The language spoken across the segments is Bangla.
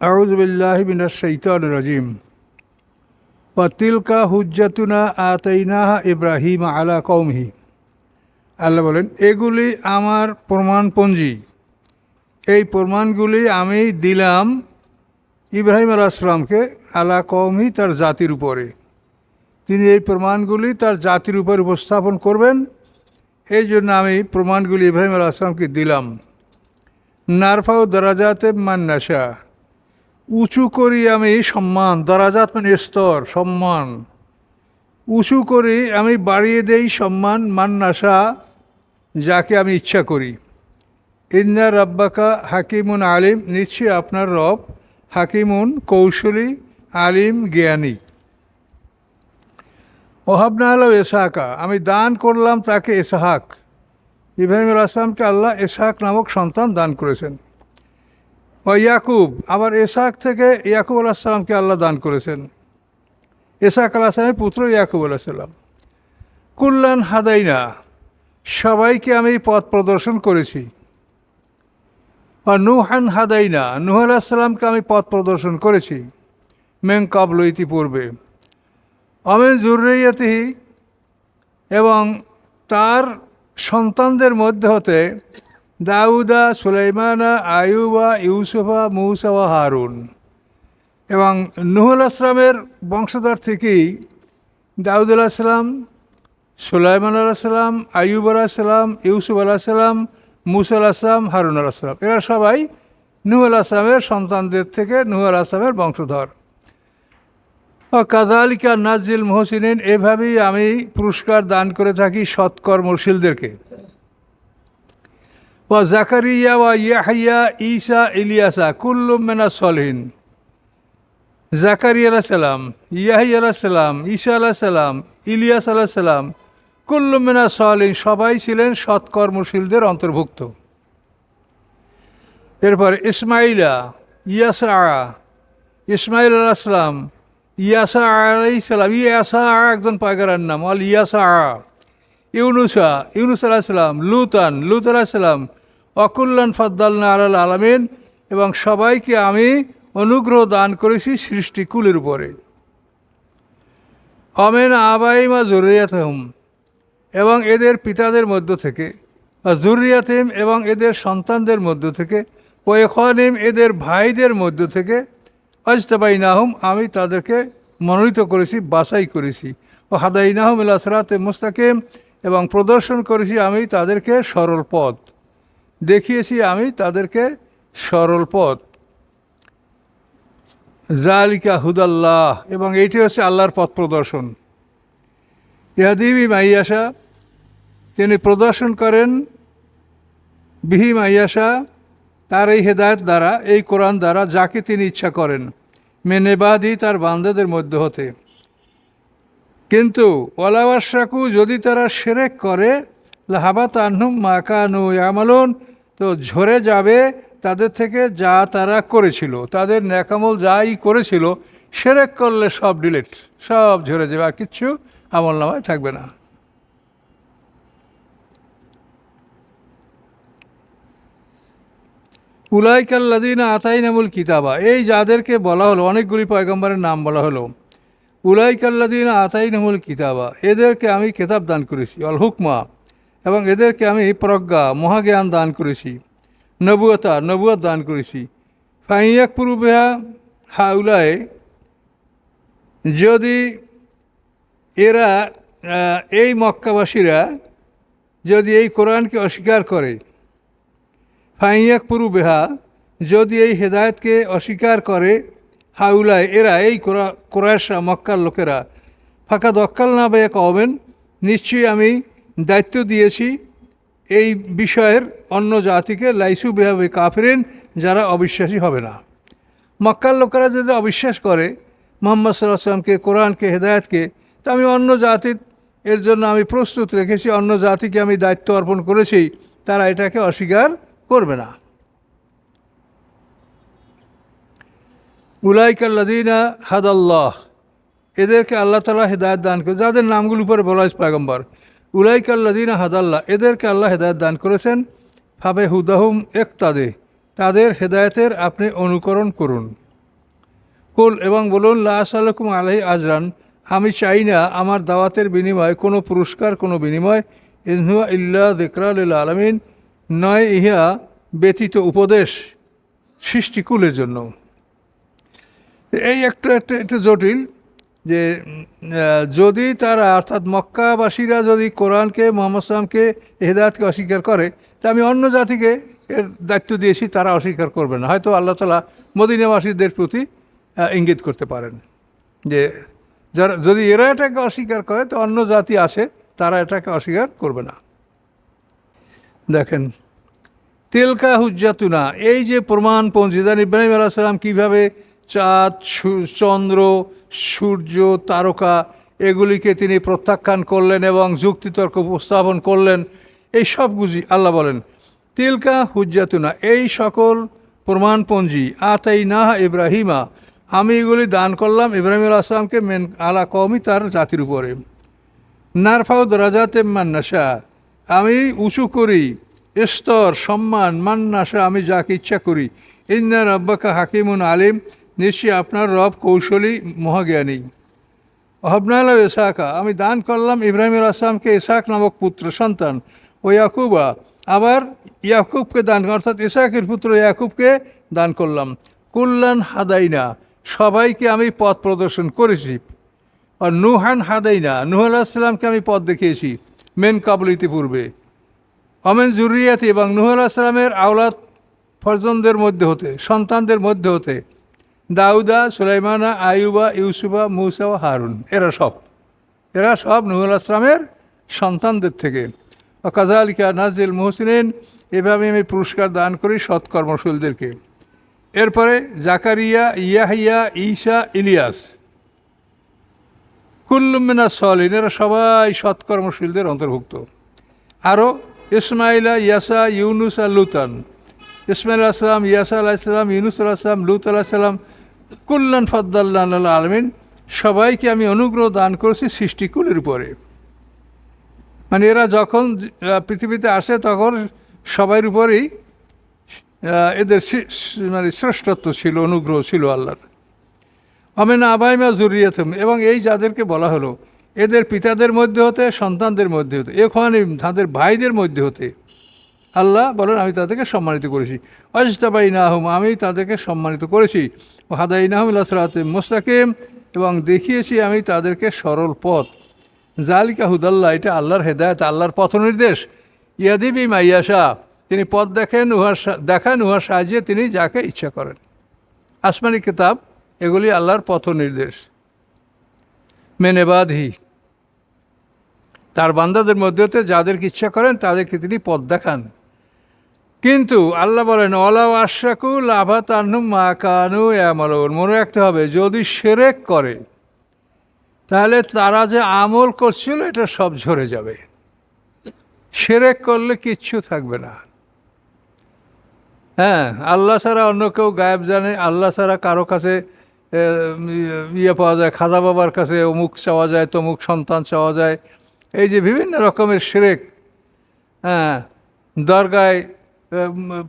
আউজবিল্লাহ শৈতান রাজিম। পাতিলকা হুজ্জাতুনা আতাইনাহা ইব্রাহিম আলা কৌমহি আল্লাহ বলেন, এগুলি আমার প্রমাণপঞ্জি। এই প্রমাণগুলি আমি দিলাম ইব্রাহিম আলাহিসামকে আলা কৌমহি তার জাতির উপরে। তিনি এই প্রমাণগুলি তার জাতির উপরে উপস্থাপন করবেন। এই জন্য আমি প্রমাণগুলি ইব্রাহিম আলাহিসামকে দিলাম। নারফাও দরাজাতে মান্নাসা উঁচু করি আমি সম্মান দরাজাত মানে স্তর, সম্মান। উঁচু করি আমি বাড়িয়ে দেই সম্মান, মান্নাসা, যাকে আমি ইচ্ছা করি। ইন্না রব্বাকা হাকিমুন আলিম, নিশ্চয়ই আপনার রব হাকিমুন, কৌশলী, আলিম, জ্ঞানী। ওহাবনা আলম এসাহাকা আমি দান করলাম তাকে এসাহাক ইব্রাহিম আসলামকে আল্লাহ এসাহাক নামক সন্তান দান করেছেন। ও ইয়াকুব, আবার এসাক থেকে ইয়াকুব আলাহিসাল্লামকে আল্লাহ দান করেছেন। এসাহাক আলাহিসামের পুত্র ইয়াকুব আলাহিসাল্লাম কুল্লান হাদাইনা, সবাইকে আমি পথ প্রদর্শন করেছি। বা নুহান হাদাইনা, নুহ আলাহিসাল্লামকে আমি পথ প্রদর্শন করেছি। মেং কাবল ইতিপূর্বে। অমেন জুরিয়াতিহি এবং তার সন্তানদের মধ্যে হতে দাউদা সুলাইমানা আয়ুবা ইউসুফা মৌসাফা হারুন এবং নুহুল আসলামের বংশধর থেকেই দাউদ আলাহিসাল্লাম সুলাইমান আলাহিসাল্লাম আয়ুব আলাহিসাল্লাম ইউসুফ আলাহিসাল্লাম মুসা আলাহিসাম হারুন আলাহিসাল্লাম এরা সবাই নুহুল আসলামের সন্তানদের থেকে নুহুল আসলামের বংশধর ও কাদালিকা নাজিল মোহসিনিন এভাবেই আমি পুরস্কার দান করে থাকি সৎকর্মশীলদেরকে ও জাকারিয়া ওয়া ইয়াহিয়া, ঈসা, ইলিয়াসা কুল্লুম মেনা সলহিন। জাকারিয়া আলাহ সালাম ইয়াহি আলাহ সালাম, ঈসা আলাহ সালাম, ইলিয়াস আলাহ সালাম কুল্লুম মেনা সলিন সবাই ছিলেন সৎকর্মশীলদের অন্তর্ভুক্ত। এরপর ইসমাইলা, ইয়াসা, ইসমাইল আলাহ সালাম, ইয়াসা আলাই সালাম, ইয়াসা একজন পায়গারার নাম অল ইয়াসা, ইউনুসা, ইউনুস আলাহ সালাম, লুতান, লুত আলাহ সালাম অকুল্লান ফদ্দালনা আলাল আলমিন, এবং সবাইকে আমি অনুগ্রহ দান করেছি সৃষ্টিকুলের উপরে। অমেন আবাই আবাইমা জরুরিয়াতহম, এবং এদের পিতাদের মধ্য থেকে জরুরিয়াতিম এবং এদের সন্তানদের মধ্য থেকে ওয়েখনিম এদের ভাইদের মধ্য থেকে অজতাবাই নাহম আমি তাদেরকে মনোনীত করেছি, বাছাই করেছি। ও হাদাই নাহম ইলাসরাতে মুস্তাকিম, এবং প্রদর্শন করেছি আমি তাদেরকে সরল পথ। দেখিয়েছি আমি তাদেরকে সরল পথ। জালিকা হুদাল্লাহ, এবং এইটি হচ্ছে আল্লাহর পথ প্রদর্শন। ইহাদিবি মাইয়াশা, তিনি প্রদর্শন করেন, বিহি মাইয়াশা, তার এই হেদায়ত দ্বারা, এই কোরআন দ্বারা, যাকে তিনি ইচ্ছা করেন, মেনেবাদি তার বান্দাদের মধ্যে হতে। কিন্তু ওয়ালাওয়াশাকু যদি তারা সেরেক করে লাহাবাত আহনুম মাকানু ইয়ামালুন। তো ঝরে যাবে, তাদের থেকে যা তারা করেছিল, তাদের ন্যাকামল যাই করেছিল, সেরেক করলে সব ডিলেট, সব ঝরে যাবে, আর কিচ্ছু আমল নামায় থাকবে না। উলাইকাল্লাদিনা আতাইনামুল কিতাবা, এই যাদেরকে বলা হলো, অনেকগুলি পয়গম্বরের নাম বলা হলো। উলাইকাল্লাদিনা আতাইনামুল কিতাবা, এদেরকে আমি কেতাব দান করেছি অল হুকমা এবং এদেরকে আমি প্রজ্ঞা, মহাজ্ঞান দান করেছি, নবুয়তা নবুয়ত দান করেছি। ফাইয়াক পূর্বেহা হাউলায়, যদি এরা এই মক্কাবাসীরা যদি এই কোরআনকে অস্বীকার করে, ফাইয়াক বেহা যদি এই হেদায়তকে অস্বীকার করে, হাউলায় এরা, এই কোরআশা মক্কার লোকেরা, ফাঁকা দক্কাল না বেয়ে কবেন নিশ্চয়ই আমি দায়িত্ব দিয়েছি এই বিষয়ের অন্য জাতিকে, লাইসু বেহাবে কাফেরেন, যারা অবিশ্বাসী হবে না। মক্কার লোকেরা যদি অবিশ্বাস করে, মোহাম্মদ সাল্লাহ সাল্লামকে কোরআনকে, হেদায়তকে, তো আমি অন্য জাতির এর জন্য আমি প্রস্তুত রেখেছি, অন্য জাতিকে আমি দায়িত্ব অর্পণ করেছি, তারা এটাকে অস্বীকার করবে না। উলাইকাল্লাদিনা হাদাল্লাহ, এদেরকে আল্লাহ তালা হেদায়ত দান করে, যাদের নামগুলো উপরে বলা হয়েছে, পায়গম্বর উলাইকাল্লাদিনা হাদাল্লাহ এদেরকে আল্লাহ হেদায়ত দান করেছেন। ফাবে হুদাহুম এক তাদে তাদের হেদায়তের আপনি অনুকরণ করুন। কুল, এবং বলুন, লা আসালকুম আলাই আজরান, আমি চাই না আমার দাওয়াতের বিনিময় কোনো পুরস্কার, কোনো বিনিময় ইনহুয়া ইল্লা দেকরাল আলমিন, নয় ইহা ব্যতীত উপদেশ সৃষ্টিকুলের জন্য। এই একটা, একটু জটিল যে যদি তারা, অর্থাৎ মক্কাবাসীরা যদি কোরআনকে, মোহাম্মদ সালামকে হেদায়তকে অস্বীকার করে, তা আমি অন্য জাতিকে এর দায়িত্ব দিয়েছি, তারা অস্বীকার করবে না। হয়তো আল্লাহ তালা মদিনাবাসীদের প্রতি ইঙ্গিত করতে পারেন যে, যারা, যদি এরা এটাকে অস্বীকার করে, তো অন্য জাতি আসে তারা এটাকে অস্বীকার করবে না। দেখেন, তেলকা হুজ্জাতুনা, এই যে প্রমাণ পঞ্জিদান ইব্রাহিম আলাহ সাল্লাম কীভাবে চাঁদ চন্দ্র, সূর্য, তারকা, এগুলিকে তিনি প্রত্যাখ্যান করলেন এবং যুক্তিতর্ক উপস্থাপন করলেন। এই সব গুজি আল্লাহ বলেন, তিলকা হুজ্জাতুনা, এই সকল প্রমাণপঞ্জি আতাই না ইব্রাহিমা, আমি এগুলি দান করলাম ইব্রাহিম আসলামকে মেন আলা কমই তার জাতির উপরে। নারফাউদ রাজাতে মান্নাসা আমি উঁচু করি, স্তর, সম্মান মান্নাসা আমি যাকে ইচ্ছা করি। ইন্না আব্বাকা হাকিমুন আলিম নিশ্চয়ই আপনার রব কৌশলী মহাজ্ঞানী। অহবনাল ইসাকা, আমি দান করলাম ইব্রাহিম আসলামকে ইসাক নামক পুত্র, সন্তান ও ইয়াকুবা। আবার ইয়াকুবকে দান অর্থাৎ ইসাকের পুত্র ইয়াকুবকে দান করলাম। কুল্লান হাদাইনা, সবাইকে আমি পথ প্রদর্শন করেছি। আর নুহান হাদাইনা, নুহ আলাহিসাল্লামকে আমি পথ দেখিয়েছি, মেন কাবুল ইতিপূর্বে। অমেন জুরিয়াতি এবং নুহ আলাহিসাল্লামের আওলাদ ফরজনদের মধ্যে হতে, সন্তানদের মধ্যে হতে। দাউদা, সুলাইমানা আয়ুবা ইউসুফা, মুসা ও হারুন। এরা সব। এরা সব নুহ আসলামের সন্তানদের থেকে। কাজালিকা নাজিল মোহসিনেন, এভাবে আমি পুরস্কার দান করি সৎকর্মশীলদেরকে। এরপরে জাকারিয়া, ইয়াহিয়া, ঈসা, ইলিয়াস। কুল্লুমিনা সলিন এরা সবাই সৎকর্মশীলদের অন্তর্ভুক্ত। আরও ইসমাইলা, ইয়াসা, ইউনুস আর লুতান। ইসমাইল আসলাম ইয়াসা আলাহিসাল্লাম ইউনুস আলাহিসাম লুত আলাহিসাল্লাম কুল্লান ফদ্দাল্লাহ আলমিন, সবাইকে আমি অনুগ্রহ দান করেছি সৃষ্টিকুলের উপরে। মানে এরা যখন পৃথিবীতে আসে তখন সবার উপরেই এদের মানে শ্রেষ্ঠত্ব ছিল, অনুগ্রহ ছিল আল্লাহর। অমেন আবাইমা জুরিয়াতম, এবং এই যাদেরকে বলা হলো, এদের পিতাদের মধ্যে হতে, সন্তানদের মধ্যে হতে, এখানে তাদের ভাইদের মধ্যে হতে আল্লাহ বলেন, আমি তাদেরকে সম্মানিত করেছি। অজতাবাই নাহম আমি তাদেরকে সম্মানিত করেছি। ও হাদাই নাহম ইলাসরাতে মোস্তাকিম, এবং দেখিয়েছি আমি তাদেরকে সরল পথ। জালিকা হুদাল্লাহ, এটা আল্লাহর হেদায়ত, আল্লাহর পথ নির্দেশ। ইয়াদিবি মাইয়াশা তিনি পথ দেখেন উহার দেখান উহার সাহায্যে তিনি যাকে ইচ্ছা করেন। আসমানি কিতাব, এগুলি আল্লাহর পথ নির্দেশ। মেনেবাধি তার বান্দাদের মধ্যেতে যাদেরকে ইচ্ছা করেন, তাদেরকে তিনি পথ দেখান। কিন্তু আল্লাহ বলেন অলাও আশাকু লাভা তান্নু মা কানু এমালন মনে রাখতে হবে, যদি সেরেক করে, তাহলে তারা যে আমল করছিল, এটা সব ঝরে যাবে। সেরেক করলে কিচ্ছু থাকবে না। হ্যাঁ আল্লাহ ছাড়া অন্য কেউ গায়েব জানে, আল্লাহ ছাড়া কারও কাছে ইয়ে পাওয়া যায়, খাজা বাবার কাছে অমুক চাওয়া যায়, তমুক সন্তান চাওয়া যায়। এই যে বিভিন্ন রকমের সেরেক হ্যাঁ দরগায়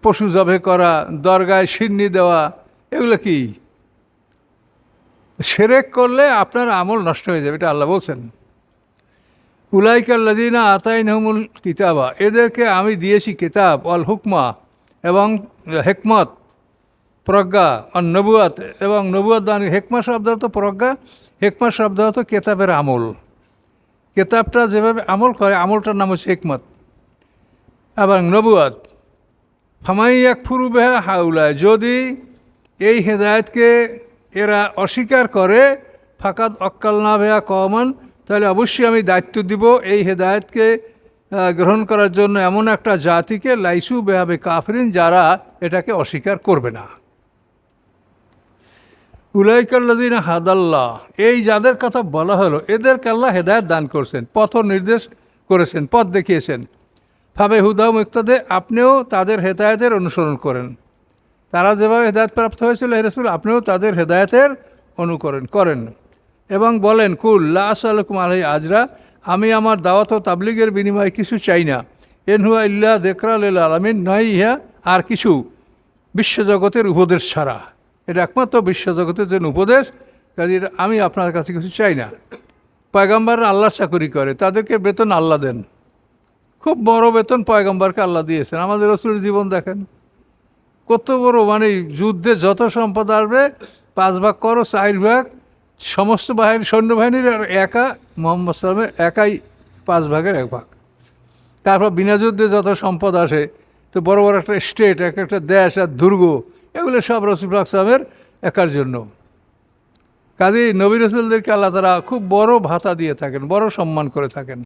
পশু জবে করা, দরগায় সিন্নি দেওয়া, এগুলো কি? সেরেক করলে আপনার আমল নষ্ট হয়ে যাবে, এটা আল্লাহ বলছেন। উলাইকাল্লাদিনা আতাই নহমুল কিতাবা, এদেরকে আমি দিয়েছি কিতাব অল হুকমা, এবং হেকমত, প্রজ্ঞা আর নবুয়াত, এবং নবুয়াত দান হেকমা শব্দ হতো প্রজ্ঞা, হেকমা শব্দ হতো কেতাবের আমল। কেতাবটা যেভাবে আমল করে, আমলটার নাম হচ্ছে হেকমত। এবং নবুয়াত ফামাই এক ফুরু বেহা হাউলায় যদি এই হেদায়তকে এরা অস্বীকার করে ফাকাত অক্কাল না বেহা কমান তাহলে অবশ্যই আমি দায়িত্ব দিব এই হেদায়তকে গ্রহণ করার জন্য এমন একটা জাতিকে, লাইসু বেহাবে কাফরিন, যারা এটাকে অস্বীকার করবে না। উলাইকাল্লাদিন হাদাল্লাহ, এই যাদের কথা বলা হলো, এদেরকে আল্লাহ হেদায়ত দান করছেন, পথ নির্দেশ করেছেন, পথ দেখিয়েছেন। ফাবে হুদা মুক্তাদে আপনিও তাদের হেদায়তের অনুসরণ করেন। তারা যেভাবে হেদায়ত প্রাপ্ত হয়েছিল হেরসুল আপনিও তাদের হেদায়তের অনুকরণ করেন এবং বলেন, কুল লা আসালকুম আলাই আজরা, আমি আমার দাওয়াত ও তাবলিগের বিনিময়ে কিছু চাই না। এনহুয়া ইল্লা দেখরাল আলমিন নয় ইহা আর কিছু বিশ্বজগতের উপদেশ ছাড়া। এটা একমাত্র বিশ্বজগতের জন্য উপদেশ কাজে এটা আমি আপনার কাছে কিছু চাই না। পয়গাম্বার আল্লাহ চাকরি করে, তাদেরকে বেতন আল্লাহ দেন। খুব বড় বেতন পয়গম্বরকে আল্লাহ দিয়েছেন। আমাদের রসুলের জীবন দেখেন। কত বড় মানে যুদ্ধে যত সম্পদ আসবে, পাঁচ ভাগ করো চার ভাগ, সমস্ত বাহিনী, সৈন্যবাহিনীর আর একা, মোহাম্মদ সালামের একাই পাঁচ ভাগের এক ভাগ। তারপর বিনা যুদ্ধে যত সম্পদ আসে, তো বড় বড় একটা স্টেট এক একটা দেশ আর দুর্গ, এগুলো সব রসুল সালামের একার জন্য। কাজেই নবী রসুলদেরকে আল্লাহ তারা খুব বড় ভাতা দিয়ে থাকেন, বড় সম্মান করে থাকেন।